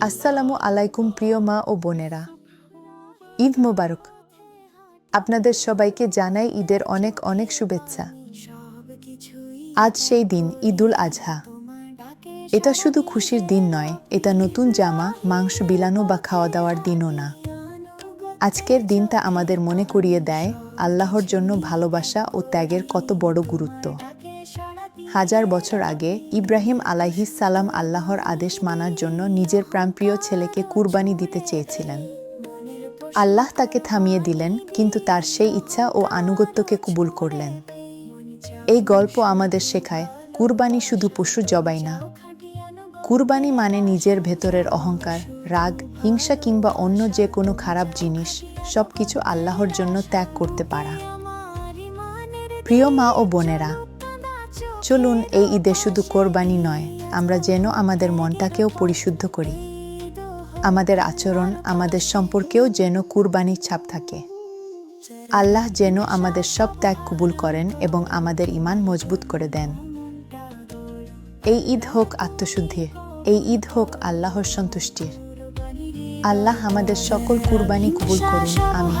আসসালামু আলাইকুম প্রিয় মা ও বোনেরা। ঈদ মোবারক। আপনাদের সবাইকে জানাই ঈদের অনেক অনেক শুভেচ্ছা। আজ সেই দিন, ঈদুল আজহা। এটা শুধু খুশির দিন নয়, এটা নতুন জামা, মাংস বিলানো বা খাওয়া দাওয়ার দিনও না। আজকের দিনটা আমাদের মনে করিয়ে দেয় আল্লাহর জন্য ভালোবাসা ও ত্যাগের কত বড় গুরুত্ব। হাজার বছর আগে ইব্রাহিম সালাম আল্লাহর আদেশ মানার জন্য নিজের প্রাণপ্রিয় ছেলেকে কুরবানি দিতে চেয়েছিলেন। আল্লাহ তাকে থামিয়ে দিলেন, কিন্তু তার সেই ইচ্ছা ও আনুগত্যকে কবুল করলেন। এই গল্প আমাদের শেখায়, কুরবানি শুধু পশু জবাই না। কুরবানি মানে নিজের ভেতরের অহংকার, রাগ, হিংসা কিংবা অন্য যে কোনো খারাপ জিনিস সব কিছু আল্লাহর জন্য ত্যাগ করতে পারা। প্রিয় মা ও বোনেরা চলুন এই ঈদে শুধু কোরবানি নয়, আমরা যেন আমাদের মনটাকেও পরিশুদ্ধ করি। আমাদের আচরণ, আমাদের সম্পর্কেও যেন কুরবানির ছাপ থাকে। আল্লাহ যেন আমাদের সব ত্যাগ কবুল করেন এবং আমাদের ইমান মজবুত করে দেন। এই ঈদ হোক আত্মশুদ্ধির এই ঈদ হোক আল্লাহর সন্তুষ্টির। আল্লাহ আমাদের সকল কুরবানি কবুল করুন, আমিন।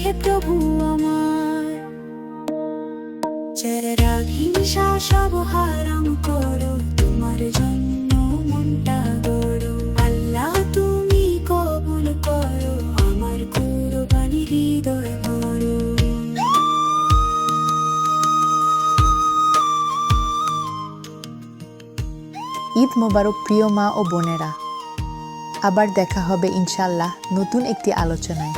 দিয়ে প্রভু আমার সব হারাম করো, তোমার জন্য মনটা গড়ো। আল্লাহ, তুমি কবুল করো, আমার কুরবানি হৃদয় ঈদ মোবারক প্রিয় মা ও বোনেরা, আবার দেখা হবে ইনশাল্লাহ নতুন একটি আলোচনায়।